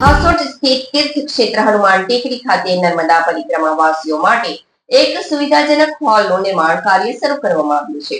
હાસોટ સ્થિત તીર્થ ક્ષેત્ર હનુમાન ટેકરી ખાતે નર્મદા પરિક્રમા વાસીઓ માટે એક સુવિધાજનક હોલનું નિર્માણ કાર્ય શરૂ કરવામાં આવ્યું છે.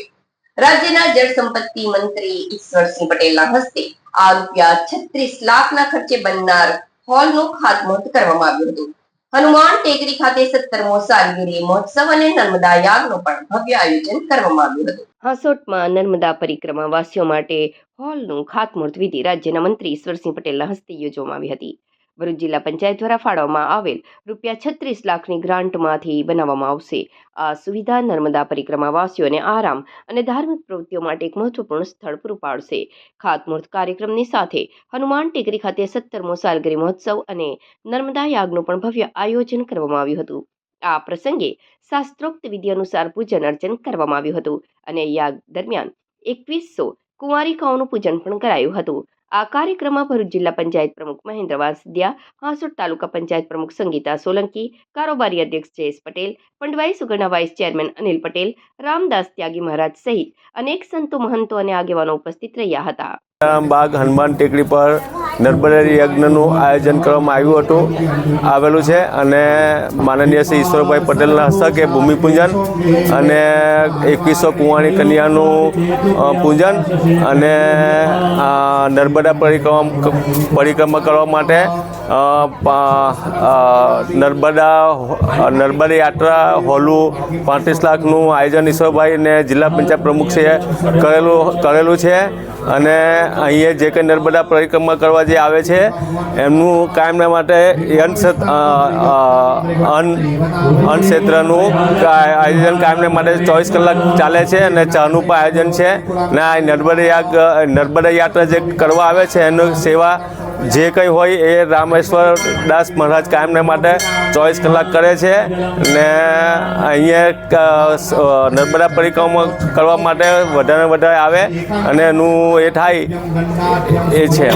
રાજ્યના જળ સંપત્તિ મંત્રી ઈશ્વરસિંહ પટેલના હસ્તે આ રૂપિયા છત્રીસ લાખના ખર્ચે બનનાર હોલનું ખાતમુહૂર્ત કરવામાં આવ્યું હતું. હનુમાન ટેકરી ખાતે સત્તરમો સાલગીરી મહોત્સવ અને નર્મદા યાગનું પણ ભવ્ય આયોજન કરવામાં આવ્યું હતું. હાસોટમાં નર્મદા પરિક્રમા વાસીઓ માટે હોલનું ખાતમુહૂર્ત વિધિ રાજ્યના મંત્રી ઈશ્વરસિંહ પટેલના હસ્તે યોજવામાં આવી હતી. ભરૂચ જિલ્લા પંચાયત દ્વારા ફાળવવામાં આવેલ રૂપિયા છત્રીસ લાખની ગ્રાન્ટમાંથી બનાવવામાં આવશે. આ સુવિધા નર્મદા પરિક્રમાવાસીઓને આરામ અને ધાર્મિક પ્રવૃત્તિઓ માટે એક મહત્વપૂર્ણ સ્થળ પૂરું પાડશે. ખાતમુહૂર્ત કાર્યક્રમની સાથે હનુમાન ટેકરી ખાતે સત્તરમો સાલગીરી મહોત્સવ અને નર્મદા યાગનું પણ ભવ્ય આયોજન કરવામાં આવ્યું હતું. આ પ્રસંગે શાસ્ત્રોક્ત વિધિ અનુસાર પૂજન અર્ચન કરવામાં આવ્યું હતું અને યાગ દરમિયાન એકવીસો કુંવારિકાઓનું પૂજન પણ કરાયું હતું. આ કાર્યક્રમમાં ભરૂચ જિલ્લા પંચાયત પ્રમુખ મહેન્દ્ર વાંસદિયા હાંસોટ તાલુકા પંચાયત પ્રમુખ સંગીતા સોલંકી, કારોબારી અધ્યક્ષ જયેશ પટેલ, પંડવાઈ સુગરના વાઇસ ચેરમેન અનિલ પટેલ, રામદાસ ત્યાગી મહારાજ સહિત અનેક સંતો, મહંતો અને આગેવાનો ઉપસ્થિત રહ્યા હતા. બાગ હનુમાન ટેકરી પર નર્મદા યજ્ઞનું આયોજન કરવામાં આવ્યું હતું. આવેલું છે અને માનનીય શ્રી ઈશ્વરભાઈ પટેલના હસ્તકે ભૂમિપૂજન અને એકવીસો કુંવાણી કન્યાનું પૂજન અને નર્મદા પરિક્રમા પરિક્રમા કરવા માટે નર્મદા નર્મદા યાત્રા હોલું પાંત્રીસ લાખનું આયોજન ઈશ્વરભાઈ અને જિલ્લા પંચાયત પ્રમુખશ્રીએ કરેલું કરેલું છે. અને અહીંયા જે કંઈ નર્મદા પરિક્રમા કરવા જે આવે છે, એમનું કાયમના માટે અન્ન અન્ન ક્ષેત્રનું આયોજન કાયમને માટે ચોવીસ કલાક ચાલે છે અને ચાનું પણ આયોજન છે. ને આ નર્મદા યાગ, નર્મદા યાત્રા જે કરવા આવે છે, એનું સેવા જે કંઈ હોય એ રામેશ્વર દાસ મહારાજ કાયમને માટે ચોવીસ કલાક કરે છે ને અહીંયા નર્મદા પરિક્રમા કરવા માટે વધારે વધારે આવે અને એનું એ થાય એ છે.